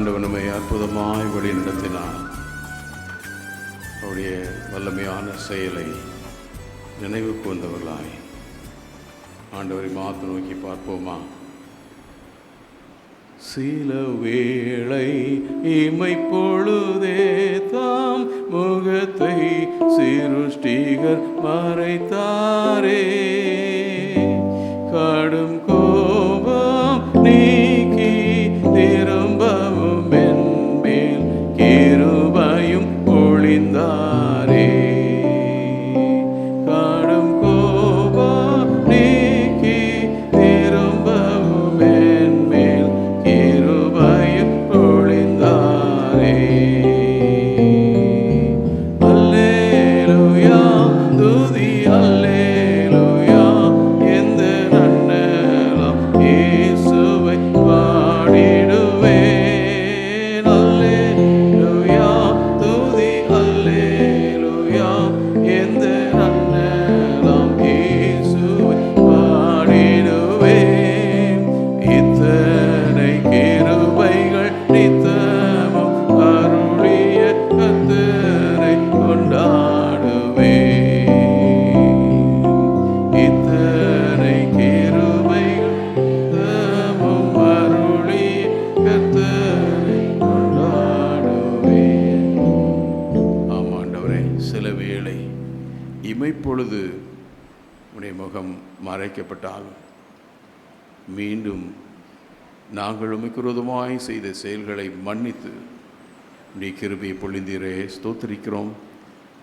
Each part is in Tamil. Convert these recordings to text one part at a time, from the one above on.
ஆண்டவர் நம்மை அற்புதமாய் வழி நடத்தினார் அவருடைய வல்லமையான செயலை நினைவுக்கு வந்தவர்களாய் ஆண்டவரை மாத்து நோக்கி பார்ப்போமா? சில வேளை இமை பொழுதே தாம் முகத்தை சிருஷ்டிகர் மறைத்தாரே. முகம் மறைக்கப்பட்டாலும் மீண்டும் நாங்கள் உமக்கு விரோதமாய் செய்த செயல்களை மன்னித்து நீ கிருபி பொழிந்தீரே ஸ்தோத்திரிக்கிறோம்.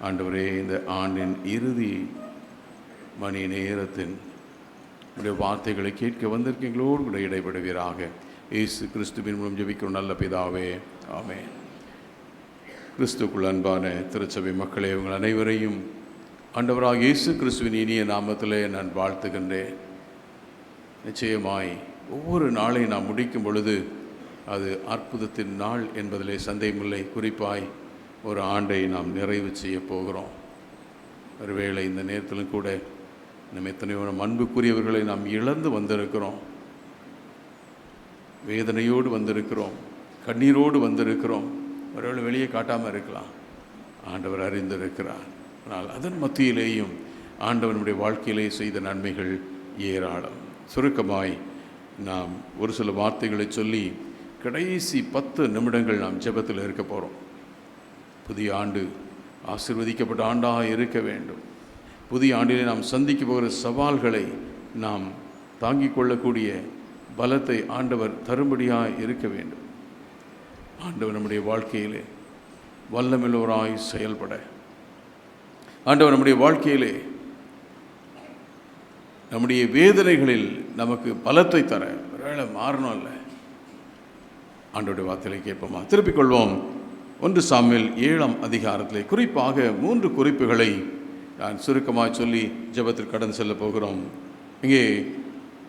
ஆண்டவரே இந்த ஆண்டின் இறுதி மணி நேரத்தின் உடைய வார்த்தைகளை கேட்க வந்திருக்கீங்களோடு கூட இடைபடுவீராக. இயேசு கிறிஸ்துவின் மூலம் ஜெபிக்கிறோம். நல்ல பிதாவே ஆமே கிறிஸ்துக்குள் அன்பான திருச்சபை மக்களே உங்கள் அனைவரையும் ஆண்டவராக இயேசு கிறிஸ்துவின் இனிய நாமத்திலே நான் வாழ்த்துகின்றேன். நிச்சயமாய் ஒவ்வொரு நாளை நாம் முடிக்கும் பொழுது அது அற்புதத்தின் நாள் என்பதிலே சந்தேகமில்லை. குறிப்பாய் ஒரு ஆண்டை நாம் நிறைவு செய்ய போகிறோம். ஒருவேளை இந்த நேரத்திலும் கூட நம்ம எத்தனையோ அன்புக்குரியவர்களை நாம் இழந்து வந்திருக்கிறோம். வேதனையோடு வந்திருக்கிறோம். கண்ணீரோடு வந்திருக்கிறோம். ஒருவேளை வெளியே காட்டாமல் இருக்கலாம். ஆண்டவர் அறிந்திருக்கிறார். ஆனால் அதன் மத்தியிலேயும் ஆண்டவனுடைய நம்முடைய வாழ்க்கையிலே செய்த நன்மைகள் ஏராளம். சுருக்கமாய் நாம் ஒரு சில வார்த்தைகளை சொல்லி கடைசி பத்து நிமிடங்கள் நாம் ஜெபத்தில் இருக்க போகிறோம் புதிய ஆண்டு ஆசிர்வதிக்கப்பட்ட ஆண்டாக இருக்க வேண்டும். புதிய ஆண்டிலே நாம் சந்திக்க போகிற சவால்களை நாம் தாங்கிக் கொள்ளக்கூடிய பலத்தை ஆண்டவர் தரும்படியாக இருக்க வேண்டும். ஆண்டவர் நம்முடைய வாழ்க்கையிலே வல்லமில்லோராய் செயல்பட ஆண்டவர் நம்முடைய வாழ்க்கையிலே நம்முடைய வேதனைகளில் நமக்கு பலத்தை தர வேலை மாறணும் இல்லை ஆண்டோடைய வார்த்தையை கேட்போமா? திருப்பிக் கொள்வோம். ஒன்று சாமியில் ஏழாம் அதிகாரத்திலே குறிப்பாக மூன்று குறிப்புகளை நான் சுருக்கமாக சொல்லி ஜெபத்தில் கடந்து செல்ல போகிறோம். இங்கே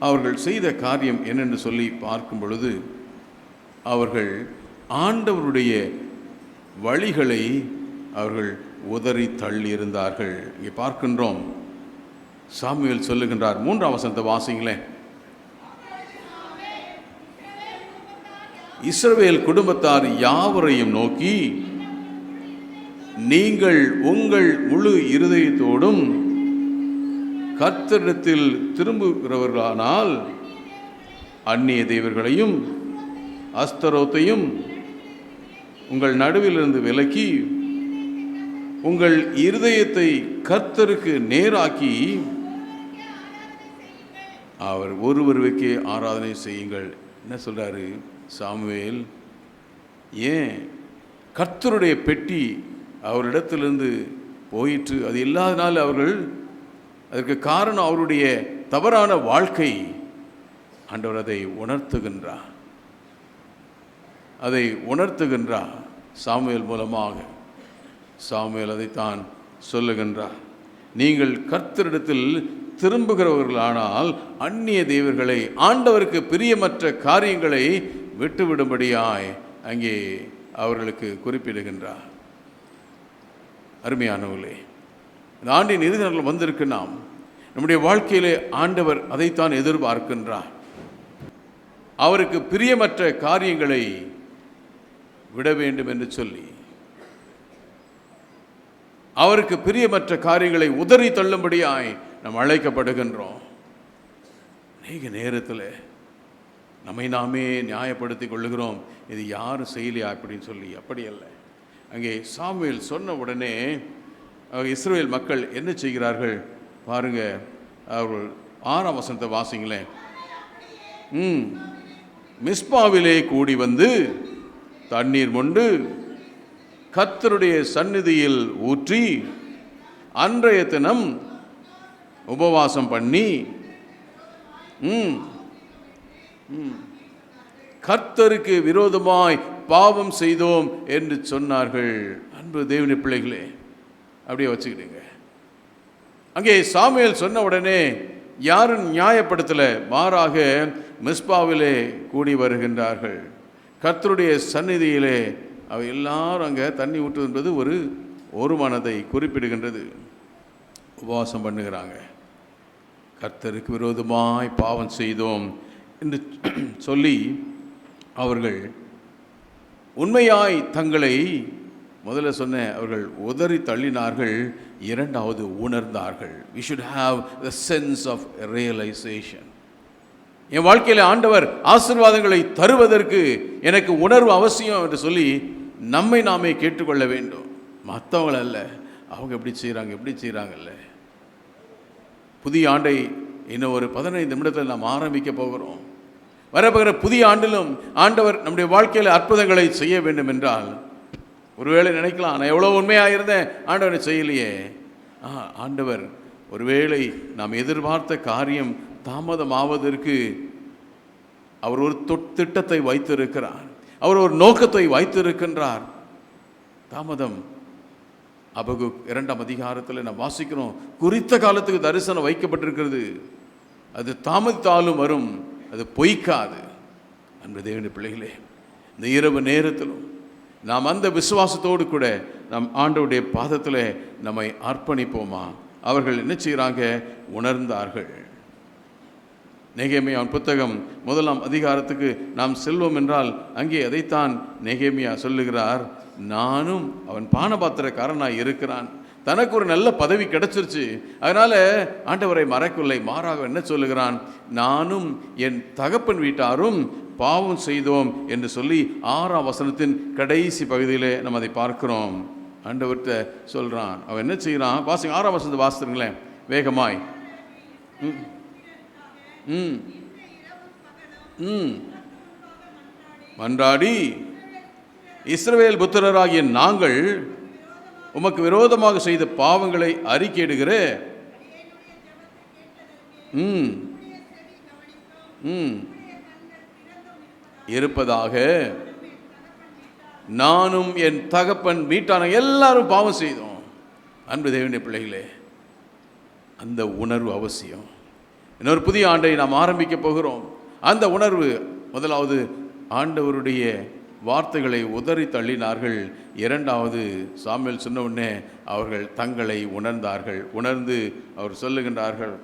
அவர்கள் செய்த காரியம் என்னென்று சொல்லி பார்க்கும் பொழுது அவர்கள் ஆண்டவருடைய வழிகளை அவர்கள் உதறி தள்ளி இருந்தார்கள் இங்கே பார்க்கின்றோம். சாமியல் சொல்லுகின்றார் மூன்றாம் வசனத்தை வாசிங்களேன் இஸ்ரவேல் குடும்பத்தார் யாவரையும் நோக்கி நீங்கள் உங்கள் முழு இருதயத்தோடும் கர்த்தரிடத்தில் திரும்புகிறவர்களானால் அந்நிய தெய்வர்களையும் அஸ்தரோத்தையும் உங்கள் நடுவிலிருந்து விலக்கி உங்கள் இருதயத்தை கர்த்தருக்கு நேராக்கி அவர் ஒருவருக்கே ஆராதனை செய்யுங்கள். என்ன சொல்கிறாரு சாமுவேல் ஏன் கர்த்தருடைய பெட்டி அவரிடத்திலிருந்து போயிற்று? அது இல்லாதனால் அவர்கள் அதற்கு காரணம் அவருடைய தவறான வாழ்க்கை. ஆண்டவர் அதை உணர்த்துகின்றார். அதை உணர்த்துகின்றார் சாமுவேல் மூலமாக. சாமுவேல் அதைத்தான் சொல்லுகின்றார். நீங்கள் கர்த்தரிடத்தில் திரும்புகிறவர்களானால் அந்நிய தெய்வர்களை ஆண்டவருக்கு பிரியமற்ற காரியங்களை விட்டுவிடும்படியாய் அங்கே அவர்களுக்கு குறிப்பிடுகின்றார். அருமையானவர்களே இந்த ஆண்டின் இறுதி நாள் வந்திருக்கு நாம் நம்முடைய வாழ்க்கையிலே ஆண்டவர் அதைத்தான் எதிர்பார்க்கின்றார். அவருக்கு பிரியமற்ற காரியங்களை விட வேண்டும் என்று சொல்லி அவருக்கு பிரியமற்ற காரியங்களை உதறி தள்ளும்படியாய் நாம் அழைக்கப்படுகின்றோம். அநேக நேரத்தில் நம்மை நாமே நியாயப்படுத்தி கொள்ளுகிறோம். இது யாரும் செய்யலையா அப்படின்னு சொல்லி அப்படி அல்ல. அங்கே சாமுவேல் சொன்ன உடனே இஸ்ரேல் மக்கள் என்ன செய்கிறார்கள்? பாருங்க அவர்கள் ஆறாம் வசனத்தை வாசிங்களேன். ம் மிஸ்பாவிலே கூடி வந்து தண்ணீர் மொண்டு கர்த்தருடைய சந்நிதியில் ஊற்றி அன்றைய தினம் உபவாசம் பண்ணி கர்த்தருக்கு விரோதமாய் பாவம் செய்தோம் என்று சொன்னார்கள். அன்பு தேவனி பிள்ளைகளே அப்படியே வச்சுக்கிடுங்க. அங்கே சாமியல் சொன்ன உடனே யாரும் நியாயப்படுத்தலை மாறாக மிஸ்பாவிலே கூடி வருகின்றார்கள். கர்த்தருடைய சந்நிதியிலே அவை எல்லாரும் அங்கே தண்ணி ஊற்று என்பது ஒரு ஒரு மனதை குறிப்பிடுகின்றது. உபவாசம் பண்ணுகிறாங்க. கர்த்தருக்கு விரோதமாய் பாவம் செய்தோம் என்று சொல்லி அவர்கள் உண்மையாய் தங்களை முதல்ல சொன்ன அவர்கள் உதறி தள்ளினார்கள் இரண்டாவது உணர்ந்தார்கள். We should have the sense of realization என் வாழ்க்கையில் ஆண்டவர் ஆசீர்வாதங்களை தருவதற்கு எனக்கு உணர்வு அவசியம் என்று சொல்லி நம்மை நாமே கேட்டுக்கொள்ள வேண்டும். மற்றவங்கள அல்ல. அவங்க எப்படி செய்கிறாங்க எப்படி செய்கிறாங்கல்ல புதிய ஆண்டை இன்னும் ஒரு பதினைந்து நிமிடத்தில் நாம் ஆரம்பிக்க போகிறோம். வரப்போகிற புதிய ஆண்டிலும் ஆண்டவர் நம்முடைய வாழ்க்கையில் அற்புதங்களை செய்ய வேண்டும் என்றால் ஒருவேளை நினைக்கலாம் நான் எவ்வளோ உண்மையாக இருந்தேன் ஆண்டவனை செய்யலையே. ஆண்டவர் ஒருவேளை நாம் எதிர்பார்த்த காரியம் தாமதமாவதற்கு அவர் ஒரு திட்டத்தை வைத்திருக்கிறார். அவர் ஒரு நோக்கத்தை வைத்திருக்கின்றார். தாமதம் அபகு இரண்டாம் அதிகாரத்தில் நான் வாசிக்கிறோம். குறித்த காலத்துக்கு தரிசனம் வைக்கப்பட்டிருக்கிறது. அது தாமதித்தாலும் வரும். அது பொய்க்காது. அன்பு தேவனுடைய பிள்ளைகளே இந்த இரவு நேரத்திலும் நாம் அந்த விசுவாசத்தோடு கூட நம் ஆண்டவுடைய பாதத்தில் நம்மை அர்ப்பணிப்போமா? அவர்கள் என்ன செய்கிறாங்க? உணர்ந்தார்கள். நெகேமியா புத்தகம் முதலாம் அதிகாரத்துக்கு நாம் செல்வோம் என்றால் அங்கே அதைத்தான் நெகேமியா சொல்லுகிறார். நானும் அவன் பானபாத்திரக்காரனாக இருக்கிறான். தனக்கு ஒரு நல்ல பதவி கிடைச்சிருச்சு. அதனால் ஆண்டவரை மறைக்குள்ளே மாறாக என்ன சொல்லுகிறான்? நானும் என் தகப்பன் வீட்டாரும் பாவம் செய்தோம் என்று சொல்லி ஆறாம் வசனத்தின் கடைசி பகுதியிலே நம்ம அதை பார்க்கிறோம். ஆண்டவர்கிட்ட சொல்கிறான் அவன் என்ன செய்கிறான்? வாசிங்க ஆறாம் வசனத்தை வாசித்துங்களேன் வேகமாய். ம். ம். ம். மன்றாடி இஸ்ரவேல் புத்திரராகிய நாங்கள் உமக்கு விரோதமாக செய்த பாவங்களை அறிக்கையிடுகிற. ம். ம். இருப்பதாக நானும் என் தகப்பன் வீட்டான எல்லாரும் பாவம் செய்தோம். அன்பு தேவனுடைய பிள்ளைகளே அந்த உணர்வு அவசியம். இன்னொரு புதிய ஆண்டை நாம் ஆரம்பிக்க போகிறோம். அந்த உணர்வு முதலாவது ஆண்டவருடைய வார்த்தைகளை உதறி தள்ளினார்கள். இரண்டாவது சாமியல் சொன்ன உடனே அவர்கள் தங்களை உணர்ந்தார்கள். உணர்ந்து அவர் சொல்லுகின்றார்கள்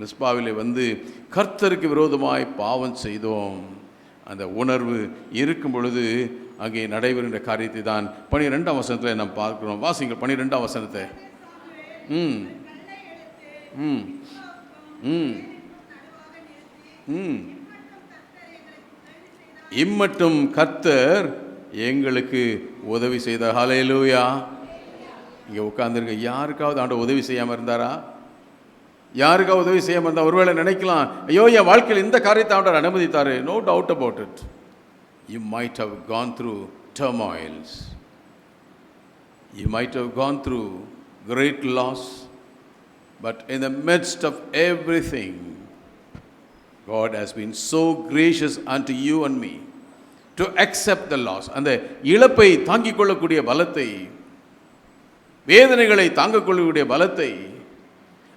மிஸ்பாவிலே வந்து கர்த்தருக்கு விரோதமாய் பாவம் செய்தோம். அந்த உணர்வு இருக்கும் பொழுது அங்கே நடைபெறுகின்ற காரியத்தை தான் பனிரெண்டாம் வசனத்தில் நாம் பார்க்கிறோம். வாசிங்கள் பனிரெண்டாம் வசனத்தை. ம். ம். ம். இம்மட்டும் கர்த்தர் எங்களுக்கு உதவி செய்தார். ஹலையிலூயா இங்கே உட்காந்துருக்க யாருக்காவது ஆண்ட உதவி செய்யாமல் இருந்தாரா? யாருக்காவது உதவி செய்யாமல் இருந்தால் ஒருவேளை நினைக்கலாம். ஐயோ என் வாழ்க்கையில் இந்த காரியத்தை ஆண்டவர் அனுமதித்தார். No doubt about it you might have gone through turmoils you might have gone through great loss but in the the of everything God has been so gracious unto you and me to accept the loss. அந்த இழப்பை தாங்கிக் கொள்ளக்கூடிய பலத்தை வேதனைகளை தாங்கிக் கொள்ளக்கூடிய பலத்தை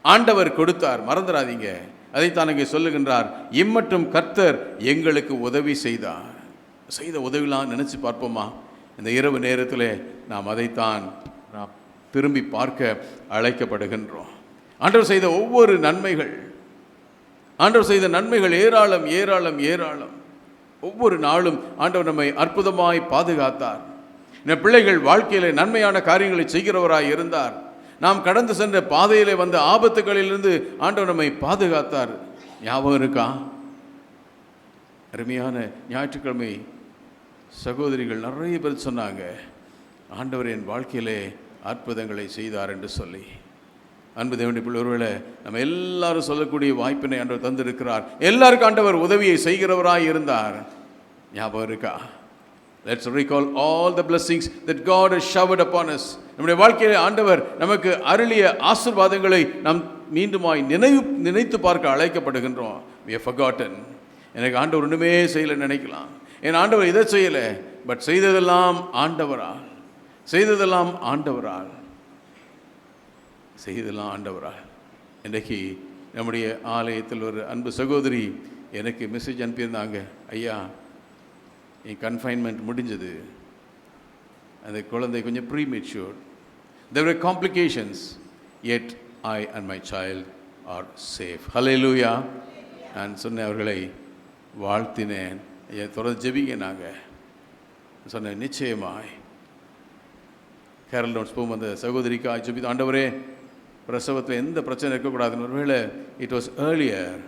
ஆண்டவர் கொடுத்தார். மறந்துடாதீங்க. அதைத்தான் இங்கே சொல்லுகின்றார். இம்மட்டும் கர்த்தர் எங்களுக்கு உதவி செய்தார். செய்த உதவிலாம் நினைச்சு பார்ப்போமா? இந்த இரவு நேரத்தில் நாம் அதைத்தான் நாம் திரும்பி பார்க்க அழைக்கப்படுகின்றோம். ஆண்டவர் செய்த ஒவ்வொரு நன்மைகள் ஆண்டவர் செய்த நன்மைகள் ஏராளம் ஏராளம் ஏராளம். ஒவ்வொரு நாளும் ஆண்டவர் நம்மை அற்புதமாய் பாதுகாத்தார். இந்த பிள்ளைகள் வாழ்க்கையிலே நன்மையான காரியங்களை செய்கிறவராய் இருந்தார். நாம் கடந்து சென்ற பாதையிலே வந்த ஆபத்துகளிலிருந்து ஆண்டவர் நம்மை பாதுகாத்தார். ஞாபகம் இருக்கா? அருமையான ஞாயிற்றுக்கிழமை சகோதரிகள் நிறைய பேர் சொன்னாங்க ஆண்டவர் என் வாழ்க்கையிலே அற்புதங்களை செய்தார் என்று சொல்லி. அன்பு தேவனுடைய பிள்ளைகளை நம்ம எல்லாரும் சொல்லக்கூடிய வாய்ப்பினை ஆண்டவர் தந்திருக்கிறார். எல்லாருக்கும் ஆண்டவர் உதவியை செய்கிறவராய் இருந்தார். ஞாபகம் இருக்கா? Let's recall all the blessings that God has showered upon us நம்முடைய வாழ்க்கையில் ஆண்டவர் நமக்கு அருளிய ஆசீர்வாதங்களை நாம் மீண்டுமாய் நினைவு நினைத்து பார்க்க அழைக்கப்படுகின்றோம். We have forgotten. எனக்கு ஆண்டவர் ஒன்றுமே செய்யலை நினைக்கலாம். என் ஆண்டவர் இதை செய்யலை பட் செய்ததெல்லாம் ஆண்டவரால். செய்ததெல்லாம் ஆண்டவரால். செய்தலாம் ஆண்டவராக. இன்றைக்கு நம்முடைய ஆலயத்தில் ஒரு அன்பு சகோதரி எனக்கு மெசேஜ் அனுப்பியிருந்தாங்க. ஐயா என் கன்ஃபைன்மெண்ட் முடிஞ்சது. அந்த குழந்தை கொஞ்சம் premature there are complications yet I and my child are safe ஹalleluya நான் சொன்னேன் அவர்களை வாழ்த்தினேன். ஐயா தொடர்ந்து ஜெபிங்க நாங்கள் சொன்னேன் நிச்சயமாய். கேரள் நோட்ஸ் போகும் அந்த சகோதரிக்கா ஜெபி ஆண்டவரே பிரசவத்தில் எந்த பிரச்சனை இருக்கக்கூடாதுன்னு ஒருவேளை இட் வாஸ் ஏர்லியர்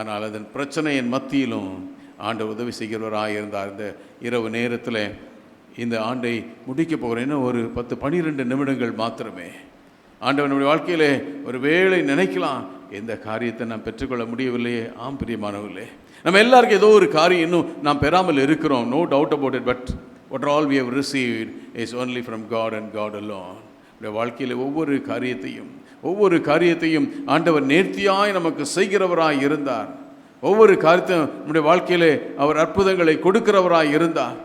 ஆனால் அதன் பிரச்சனையின் மத்தியிலும் ஆண்டு உதவி செய்கிறவராக இருந்தார். இந்த இரவு நேரத்தில் இந்த ஆண்டை முடிக்க போகிறேன்னு ஒரு பத்து பன்னிரெண்டு நிமிடங்கள் மாத்திரமே. ஆண்டவனுடைய நம்முடைய வாழ்க்கையிலே ஒரு வேளை நினைக்கலாம். எந்த காரியத்தை நாம் பெற்றுக்கொள்ள முடியவில்லையே? ஆம் பிரியமானவில்லை நம்ம எல்லாருக்கும் ஏதோ ஒரு காரியம் இன்னும் நாம் பெறாமல் இருக்கிறோம். No doubt about it but what all we have receive is only from God and God alone நம்முடைய வாழ்க்கையில் ஒவ்வொரு காரியத்தையும் ஒவ்வொரு காரியத்தையும் ஆண்டவர் நேர்த்தியாய் நமக்கு செய்கிறவராய் இருந்தார். ஒவ்வொரு காரியத்தையும் நம்முடைய வாழ்க்கையிலே அவர் அற்புதங்களை கொடுக்கிறவராய் இருந்தார்.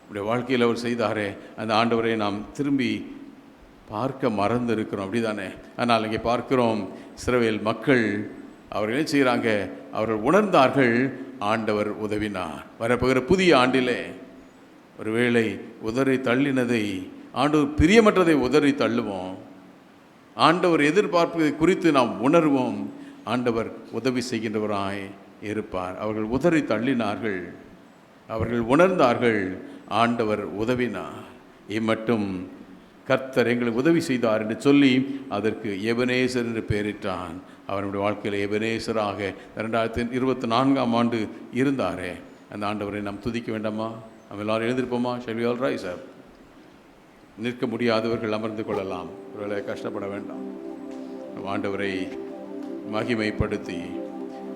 நம்முடைய வாழ்க்கையில் அவர் செய்தாரே அந்த ஆண்டவரை நாம் திரும்பி பார்க்க மறந்து இருக்கிறோம் அப்படிதானே? ஆனால் இங்கே பார்க்கிறோம் சிறவேல் மக்கள் அவர்கள் என்ன செய்கிறாங்க? அவர்கள் உணர்ந்தார்கள் ஆண்டவர் உதவினார். வரப்போகிற புதிய ஆண்டிலே ஒருவேளை உதறி தள்ளினதை ஆண்டவர் பிரியமற்றதை உதறி தள்ளுவோம். ஆண்டவர் எதிர்பார்ப்பதை குறித்து நாம் உணர்வோம். ஆண்டவர் உதவி செய்கின்றவராய் இருப்பார். அவர்கள் உதறி தள்ளினார்கள். அவர்கள் உணர்ந்தார்கள். ஆண்டவர் உதவினார். இம்மட்டும் கர்த்தர் எங்களுக்கு உதவி செய்தார் என்று சொல்லி அதற்கு எபனேசர் என்று பெயரிட்டான். அவனுடைய வாழ்க்கையில் எபனேசராக ரெண்டாயிரத்தி இருபத்தி நான்காம் ஆண்டு இருந்தாரே. அந்த ஆண்டவரை நாம் துதிக்க வேண்டாமா? நம்ம எல்லாரும் எழுந்திருப்போமா? ஷெல் ஆல் ராய் சார் நிற்க முடியாதவர்கள் அமர்ந்து கொள்ளலாம். ஒருவேளை கஷ்டப்பட வேண்டாம். நம் ஆண்டவரை மகிமைப்படுத்தி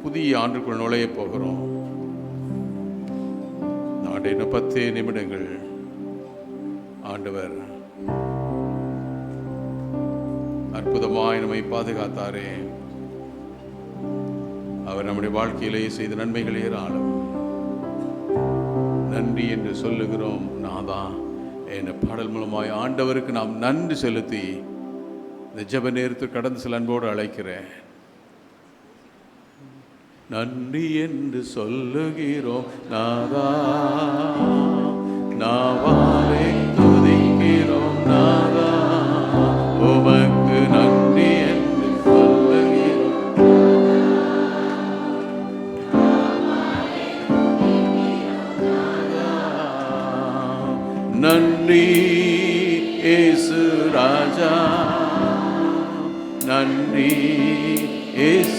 புதிய ஆண்டுக்குள் நுழைய போகிறோம். ஆண்டு இன்னும் நிமிடங்கள். ஆண்டவர் அற்புதமாய் நம்மை பாதுகாத்தாரே. அவர் நம்முடைய வாழ்க்கையிலே செய்த நன்மைகள் ஏராளம். நன்றி என்று சொல்லுகிறோம். நாதா. என்ற பாடல் மூலமாய் ஆண்டவருக்கு நாம் நன்றி செலுத்தி இந்த ஜப நேரத்தில் கடந்து சில அன்போடு அழைக்கிறேன். நன்றி என்று சொல்லுகிறோம் நாதா நாவாலே துதிக்கிறோம் நான்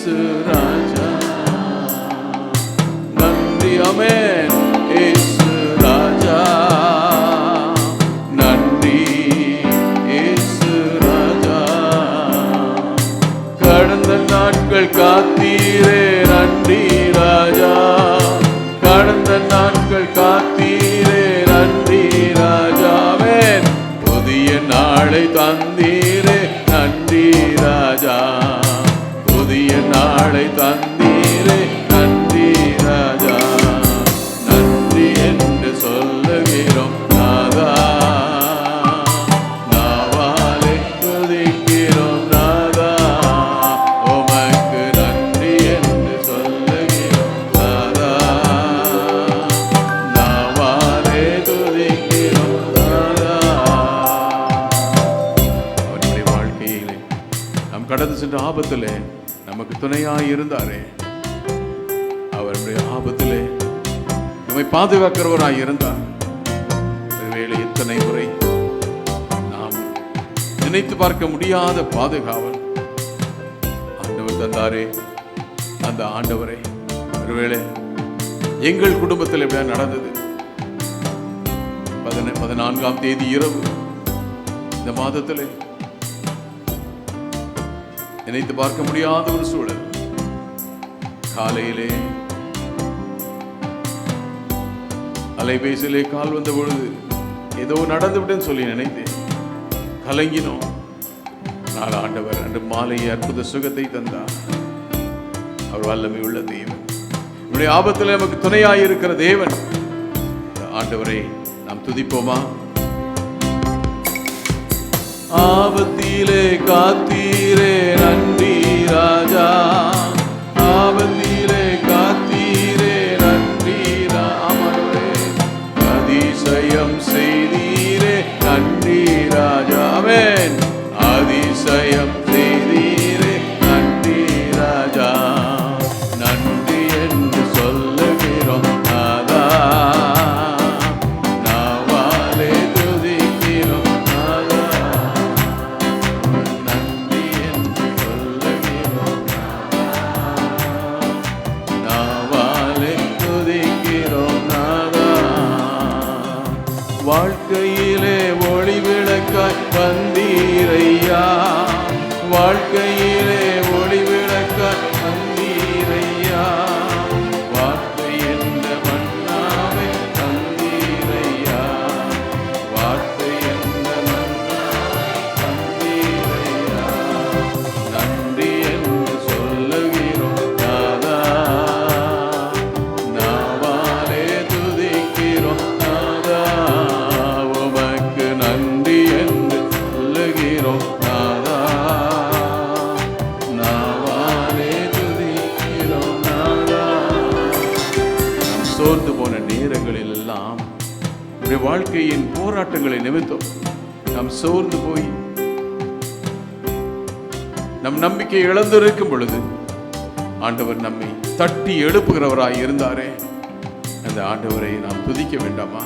ஏசு நாளை இருந்தாரே. அவருடைய ஆபத்திலே நம்மை பாதுகாக்கிறவராய் இருந்தார். ஒருவேளை எத்தனை முறை நாம் நினைத்து பார்க்க முடியாத பாதுகாவல் ஆண்டவர் தந்தாரே அந்த ஆண்டவரை. ஒருவேளை எங்கள் குடும்பத்தில் இப்படி நடந்தது? பதின பதினான்காம் தேதி இரவு இந்த மாதத்தில் நினைத்து பார்க்க முடியாத ஒரு சூழல். காலையிலே. அலைபேசியிலே கால் வந்த பொழுது ஏதோ நடந்துவிட்டேன்னு சொல்லி நினைத்தேன். கலங்கினோம். நாள் ஆண்டவர் அன்று மாலை அற்புத சுகத்தை தந்தார் அவர் வல்லமை உள்ள தேவன். நம்முடைய ஆபத்தில் நமக்கு துணையாக இருக்கிற தேவன். ஆண்டவரை நாம் துதிப்போமா? ஆபத்திலே காத்தீரே நன்றி ராஜா. ஆபத்திலே நம்முடைய வாழ்க்கையின் போராட்டங்களை நிமித்தம் நாம் சோர்ந்து போய் நம் நம்பிக்கை இழந்திருக்கும் பொழுது ஆண்டவர் நம்மை தட்டி எழுப்புகிறவராய் இருந்தாரே. அந்த ஆண்டவரை நாம் துதிக்க வேண்டாமா?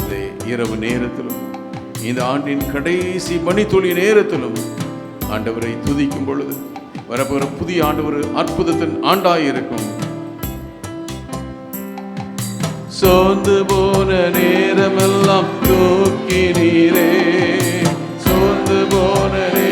இந்த இரவு நேரத்திலும் இந்த ஆண்டின் கடைசி மணித்துளி நேரத்திலும் ஆண்டவரை துதிக்கும் பொழுது வரப்போகிற புதிய ஆண்டு ஒரு அற்புதத்தின் ஆண்டாயிருக்கும். சோர்ந்து போன நேரமெல்லாம் தூக்கினீரே. சோர்ந்து போன நேரம்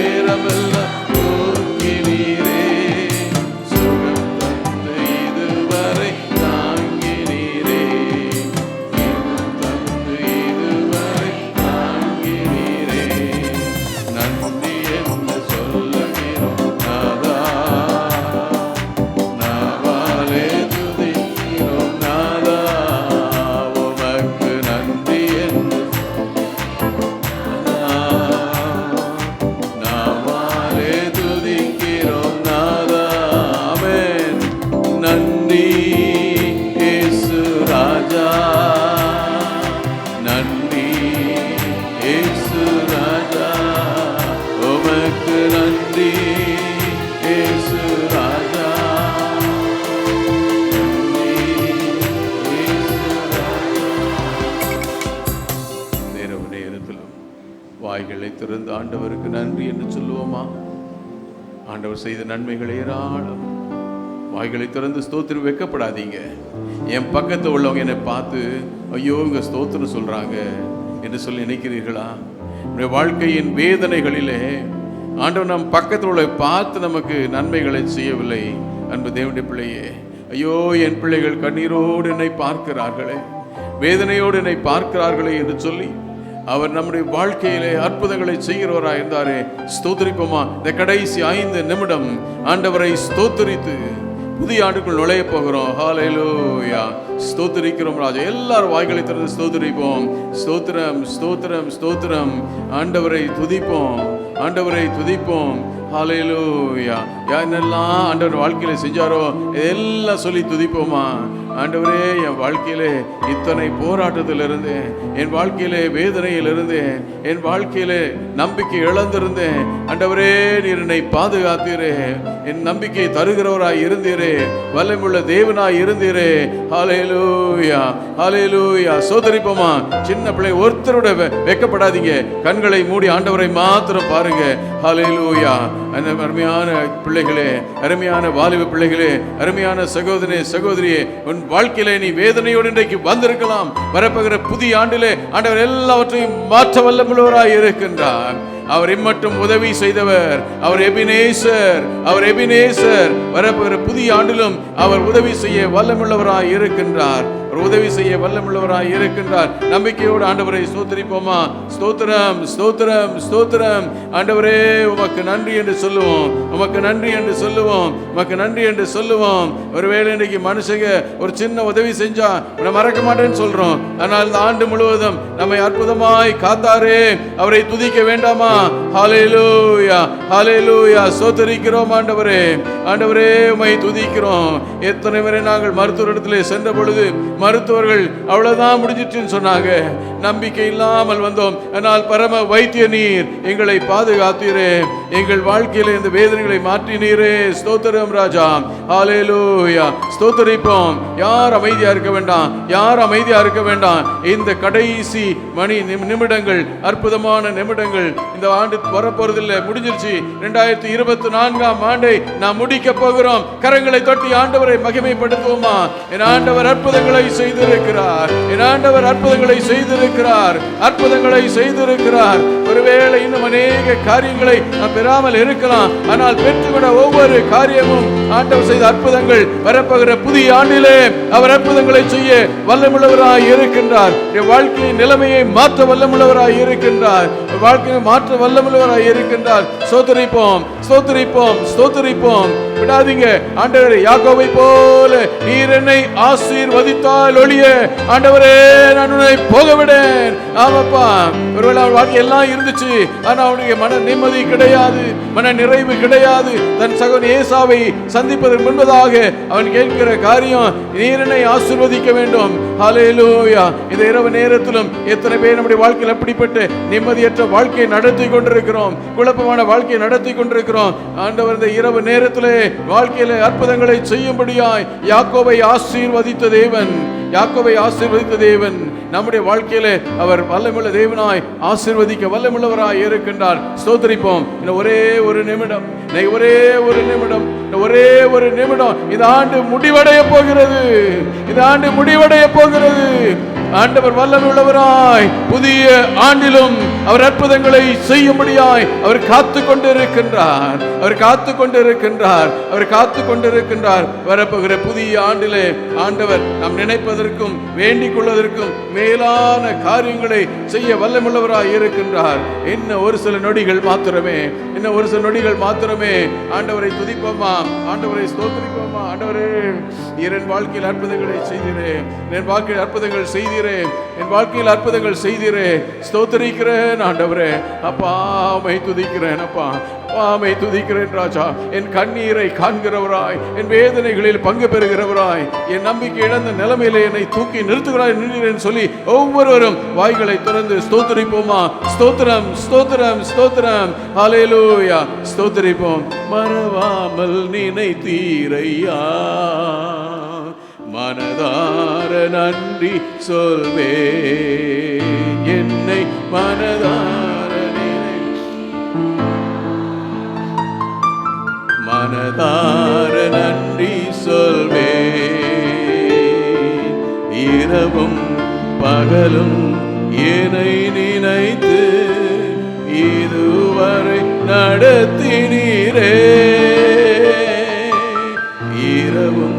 ஸ்தோத்திரம் வைக்கப்படாதீங்க. என் பக்கத்தில் உள்ளவங்க என்னை பார்த்து ஐயோ இங்க ஸ்தோத்திரம் சொல்றாங்க என்று சொல்லி நினைக்கிறீர்களா? நம்முடைய வாழ்க்கையின் வேதனைகளிலே ஆண்டவர் நம் பக்கத்தில் உள்ள பார்த்து நமக்கு நன்மைகளை செய்யவில்லை. அன்பு தேவனுடைய பிள்ளையே ஐயோ என் பிள்ளைகள் கண்ணீரோடு என்னை பார்க்கிறார்களே வேதனையோடு என்னை பார்க்கிறார்களே என்று சொல்லி அவர் நம்முடைய வாழ்க்கையிலே அற்புதங்களை செய்கிறவராக இருந்தாரே. ஸ்தோத்திரிப்போமா? இந்த கடைசி ஐந்து நிமிடம் ஆண்டவரை ஸ்தோத்திரித்து புதிய ஆண்டுக்குள் நுழைய போகிறோம். ஹalleluya ஸ்தோத்திரிக்கிறோம் ராஜா. எல்லாரும் வாய்களை திறந்து ஸ்தோத்திரிப்போம். ஸ்தோத்திரம் ஸ்தோத்திரம் ஸ்தோத்திரம். ஆண்டவரை துதிப்போம். ஆண்டவரை துதிப்போம். ஹalleluya யாரெல்லாம் ஆண்டவர் வாழ்க்கையில செஞ்சாரோ எல்லாம் சொல்லி துதிப்போமா? ஆண்டவரே என் வாழ்க்கையிலே இத்தனை போராட்டத்தில் என் வாழ்க்கையிலே வேதனையிலிருந்து என் வாழ்க்கையிலே நம்பிக்கை இழந்திருந்தேன். ஆண்டவரே நீர் என்னை பாதுகாத்தீரே. என் நம்பிக்கை தருகிறவராய் இருந்தீரே. வல்லமுள்ள தேவனாய் இருந்தீரே. ஹாலேலூயா ஹாலேலூயா சோதரிப்போமா? சின்ன பிள்ளை ஒருத்தரோட வைக்கப்படாதீங்க. கண்களை மூடி ஆண்டவரை மாத்திரம் பாருங்க. ஹாலேலூயா அந்த அருமையான பிள்ளைகளே அருமையான வாலிப பிள்ளைகளே அருமையான சகோதரி சகோதரியே உன் வாழ்க்கையிலே நீ வேதனையோடு இன்றைக்கு வந்திருக்கலாம். வரப்போகிற புதிய ஆண்டிலே ஆண்டவர் எல்லாவற்றையும் மாற்ற வல்லமுள்ளவராய் இருக்கின்றார். அவர் இம்மட்டும் உதவி செய்தவர். அவர் எபினேசர் அவர் எபினேசர். வரப்போகிற புதிய ஆண்டிலும் அவர் உதவி செய்ய வல்லமுள்ளவராய் இருக்கின்றார். உதவி செய்ய வல்லமுள்ளவராய் இருக்கின்றார். நம்பிக்கையோடு ஆண்டவரை ஸ்தோத்திரிப்போமா? ஸ்தோத்திரம் ஸ்தோத்திரம் ஸ்தோத்திரம். ஆண்டவரே உமக்கு நன்றி என்று சொல்லுவோம். உமக்கு நன்றி என்று சொல்லுவோம். உமக்கு நன்றி என்று சொல்லுவோம். ஒருவேளை இன்னைக்கு மனுஷங்க ஒரு சின்ன உதவி செஞ்சா உன்னை மறக்க மாட்டேன்னு சொல்றோம். ஆனால் இந்த ஆண்டு முழுவதும் நம்மை அற்புதமாய் காத்தாரே. அவரை துதிக்க வேண்டாமா? ஹாலேலூயா ஹாலேலூயா சோத்தரிக்கிறோம் ஆண்டவரே. ஆண்டவரே உம்மை துதிக்கிறோம். எத்தனை முறை நாங்கள் மருத்துவ இடத்துல சென்ற பொழுது மருத்துவர்கள் அவ்வளவுதான் முடிஞ்சிட்டுன்னு சொன்னாங்க. நம்பிக்கை இல்லாமல் வந்தோம். ஆனால் பரம வைத்திய நீர் எங்களை பாதுகாத்தீரே. எங்கள் வாழ்க்கையில இந்த வேதனைகளை மாற்றினீரே. ஸ்தோத்திரம் ராஜா. ஆலேலூயா ஸ்தோத்தரிப்போம். யார் அமைதியா இருக்க வேண்டாம்? யார் அமைதியா இருக்க வேண்டாம்? இந்த கடைசி மணி நிமி- நிமிடங்கள் அற்புதமான நிமிடங்கள் இந்த ஆண்டு வரப்போறதில்லை. முடிஞ்சிருச்சு. ரெண்டாயிரத்தி இருபத்தி நான்காம் ஆண்டை நாம் முடிக்க போகிறோம். கரங்களை தொட்டி ஆண்டவரை மகிமைப்படுத்துவோமா? என் ஆண்டவர் அற்புதங்களை செய்திருக்கிறார். என் ஆண்டவர் அற்புதங்களை செய்திருக்கிறார். அற்புதங்களை செய்திருக்கிறார். ஒருவேளை இன்னும் அநேக காரியங்களை நாம் பெறாமல் இருக்கலாம். ஆனால் பெற்றுக்கொண்ட ஒவ்வொரு காரியமும் ஆண்டவர் செய்த அற்புதங்கள் வரப்போகிற புதிய ஆண்டிலே அவர் அற்புதங்களை செய்ய வல்லமுள்ளவராய் இருக்கின்றார். என் வாழ்க்கையின் நிலைமையை மாற்ற வல்லமுள்ளவராய் இருக்கின்றார். வாழ்க்கையை மாற்ற வல்லமுள்ளவராய் இருக்கின்றார். சோதரிப்போம் சோதரிப்போம் சோதரிப்போம் விடாதீங்க ஆண்டவரே யாக்கோவை போல நீர் என்னை ஆசீர்வதித்தால் ஒழிய ஆண்டவரே நான் உன்னை போகவிடேன். ஆமாப்பா. ஒருவேளை அவன் வாழ்க்கை எல்லாம் இருந்துச்சு ஆனால் அவனுக்கு மன நிம்மதி கிடையாது மன நிறைவு கிடையாது. தன் சகோதரன் ஏசாவை சந்திப்பதற்கு முன்பதாக அவன் கேட்கிற காரியம் நீரனை ஆசிர்வதிக்க வேண்டும். ஹலேலூயா இந்த இரவு நேரத்திலும் எத்தனை பேர் நம்முடைய வாழ்க்கையில் அப்படிப்பட்டு நிம்மதியற்ற வாழ்க்கையை நடத்தி கொண்டிருக்கிறோம் குழப்பமான வாழ்க்கையை நடத்தி கொண்டிருக்கிறோம். ஆண்டவர் இந்த இரவு நேரத்திலே வாழ்க்கையில அற்புதங்களை செய்யும்படியாய் யாக்கோவை ஆசீர்வதித்த தேவன். யாக்கோவை ஆசீர்வதித்த தேவன் நம்முடைய வாழ்க்கையில அவர் வல்லமுள்ள தேவனாய் ஆசீர்வதிக்க வல்லமுள்ளவராய் இருக்கின்றார். ஸ்தோத்திரிப்போம். இந்த ஒரே ஒரு நிமிடம். ஒரே ஒரு நிமிடம். ஒரே ஒரு நிமிடம். இந்த ஆண்டு முடிவடைய போகிறது. இந்த ஆண்டு முடிவடைய போகிறது. ஆண்டவர் வல்லமுள்ளவராய் புதிய ஆண்டிலும் அவர் அற்புதங்களை செய்யும்படியாய் அவர் காத்து கொண்டிருக்கின்றார் அவர் காத்து கொண்டிருக்கின்றார் அவர் காத்து கொண்டிருக்கின்றார் வரப்போகிற புதிய ஆண்டிலே ஆண்டவர் நாம் நினைப்பதற்கும் வேண்டிக் கொள்வதற்கும் மேலான காரியங்களை செய்ய வல்லமுள்ளவராய் இருக்கின்றார். என்ன ஒரு சில நொடிகள் மாத்திரமே. என்ன ஒரு சில நொடிகள் மாத்திரமே. ஆண்டவரை துதிப்போமா? ஆண்டவரை ஸ்தோத்திரிப்போமா? ஆண்டவரே என் வாழ்க்கையில் அற்புதங்களை செய்தீரே. என் வாழ்க்கையில் அற்புதங்கள் செய்தீர். என் வாழ்க்கையில் அற்புதங்கள் செய்தீரே. ஸ்தோத்தரிக்கிறேன் ஆண்டவரே. அப்பாமை துதிக்கிறேன் அப்பா. அப்பாமை துதிக்கிறேன் ராஜா. என் கண்ணீரை காண்கிறவராய் என் வேதனைகளில் பங்கு பெறுகிறவராய் என் நம்பிக்கை இழந்த நிலைமையில என்னை தூக்கி நிறுத்துகிறாய் நின்றேன் சொல்லி ஒவ்வொருவரும் வாய்களை திறந்து ஸ்தோத்தரிப்போமா? ஸ்தோத்திரம் ஸ்தோத்திரம் ஸ்தோத்திரம். அலையலூயா ஸ்தோத்திரிப்போம். மறவாமல் நினைத்தீரையா? மனதார நன்றி சொல்வே என்னை மனதார மனதார நன்றி சொல்வே இரவும் பகலும் என்னை நினைத்து இதுவரை நடத்தினீரே. இரவும்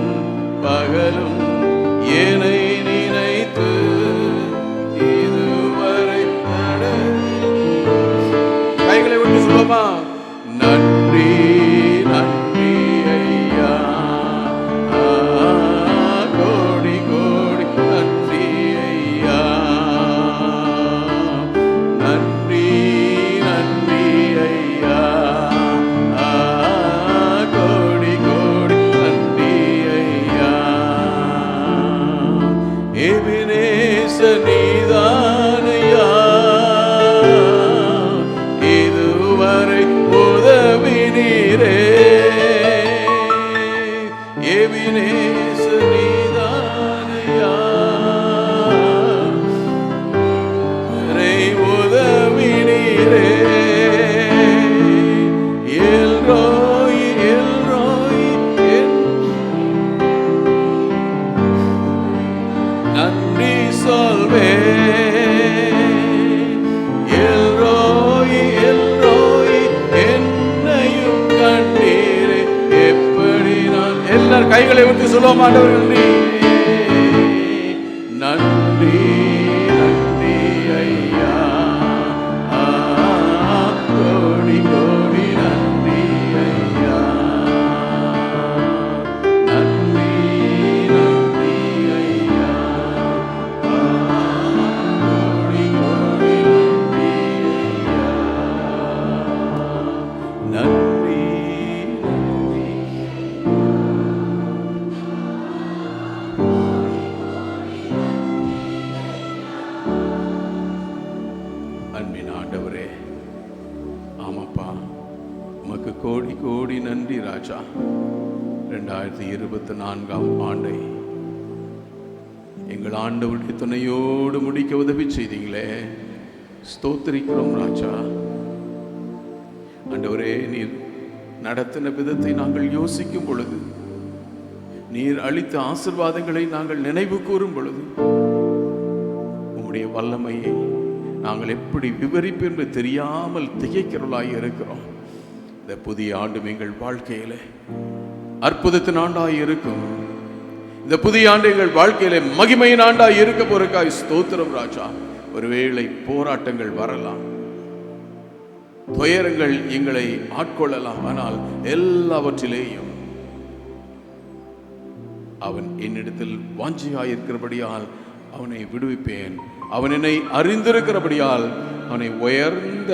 ஸ்தோத்திரிக்கிறோம் ராஜா. ஆண்டவரே நீர் நடத்தின விதத்தை நாங்கள் யோசிக்கும் பொழுது நீர் அளித்த ஆசிர்வாதங்களை நாங்கள் நினைவு கூறும் பொழுது உங்களுடைய வல்லமையை நாங்கள் எப்படி விவரிப்பு என்று தெரியாமல் திகைக்கிறவளாய் இருக்கிறோம். இந்த புதிய ஆண்டும் எங்கள் வாழ்க்கையில அற்புதத்தின் ஆண்டாய் இருக்கும். இந்த புதிய ஆண்டு எங்கள் வாழ்க்கையில மகிமையின் ஆண்டாய் இருக்க போறக்காய் ஸ்தோத்திரம் ராஜா. ஒருவேளை போராட்டங்கள் வரலாம். துயரங்கள் எங்களை ஆட்கொள்ளலாம். ஆனால் எல்லாவற்றிலேயும் அவன் என்னிடத்தில் வாஞ்சியாயிருக்கிறபடியால் அவனை விடுவிப்பேன். அவன் என்னை அறிந்திருக்கிறபடியால் அவனை உயர்ந்த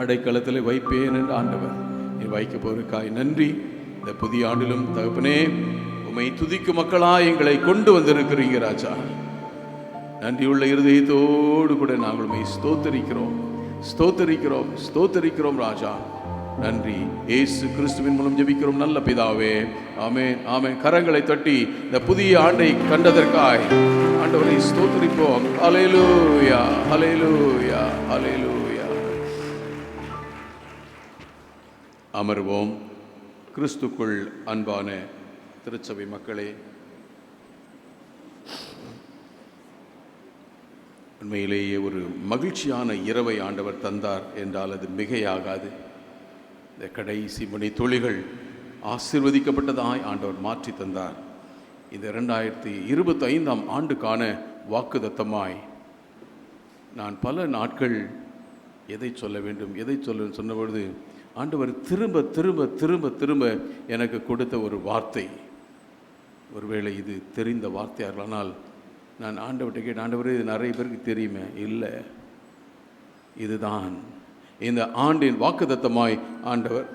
அடைக்கலத்தில் வைப்பேன் என்று ஆண்டவர் நீ வைக்க போருக்காய் நன்றி. இந்த புதிய ஆண்டிலும் தகப்பனே உமை துதிக்கும் மக்களா எங்களை கொண்டு வந்திருக்கிறீங்க ராஜா. நன்றியுள்ள இருதயத்தோடு கூட நாங்கள் உண்மை ஸ்தோத்தரிக்கிறோம். ஸ்தோத்தரிக்கிறோம் ஸ்தோத்தரிக்கிறோம் ராஜா. நன்றி. ஏசு கிறிஸ்துவின் மூலம் ஜெபிக்கிறோம் நல்ல பிதாவே. ஆமேன் ஆமேன். கரங்களை தட்டி இந்த புதிய ஆண்டை கண்டதற்காய் ஆண்டவரை ஸ்தோத்தரிப்போம். அலையலூயா அலையலூயா அலையலூயா அமர்வோம். கிறிஸ்துக்குள் அன்பான திருச்சபை மக்களே உண்மையிலேயே ஒரு மகிழ்ச்சியான இரவை ஆண்டவர் தந்தார் என்றால் அது மிகையாகாது. இந்த கடைசி மணி தொழில்கள் ஆசிர்வதிக்கப்பட்டதாய் ஆண்டவர் மாற்றி தந்தார். இந்த இரண்டாயிரத்தி இருபத்தி ஐந்தாம் ஆண்டுக்கான வாக்குதத்தமாய் நான் பல நாட்கள் எதை சொல்ல வேண்டும் எதை சொல்ல சொன்னபொழுது ஆண்டவர் திரும்ப திரும்ப திரும்ப திரும்ப எனக்கு கொடுத்த ஒரு வார்த்தை. ஒருவேளை இது தெரிந்த வார்த்தையார்களானால் நான் ஆண்டவர்கிட்ட கேட்டு ஆண்டவரே இது நிறைய பேருக்கு தெரியுமே. இல்லை இதுதான். இந்த ஆண்டின் வாக்குதத்தமாய் ஆண்டவர்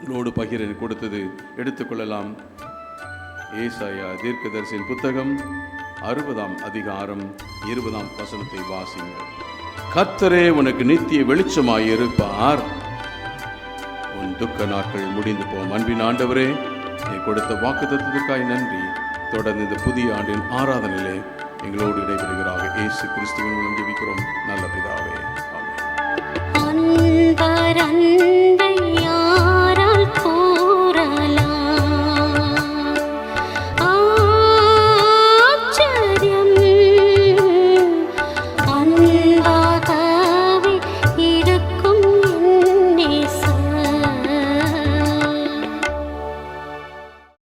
உங்களோடு பகிர கொடுத்தது எடுத்துக்கொள்ளலாம். ஏசாயா தீர்க்கதரிசியின் புத்தகம் அறுபதாம் அதிகாரம் இருபதாம் வசனத்தை வாசிங்கள். கத்தரே உனக்கு நித்திய வெளிச்சமாய் இருப்பார். உன் துக்க நாட்கள் முடிந்து போம். அன்பின் ஆண்டவரே நீ கொடுத்த வாக்குத்தத்தத்திற்காய் நன்றி. தொடர்ந்து இந்த புதிய ஆண்டின் ஆராதனையிலே எங்களோடு இடைபெறுகிறாக இயேசு கிறிஸ்துவின் மூலம் ஜெபிக்கிறோம். நல்ல பிதாவே. ஆமென். அன்பர்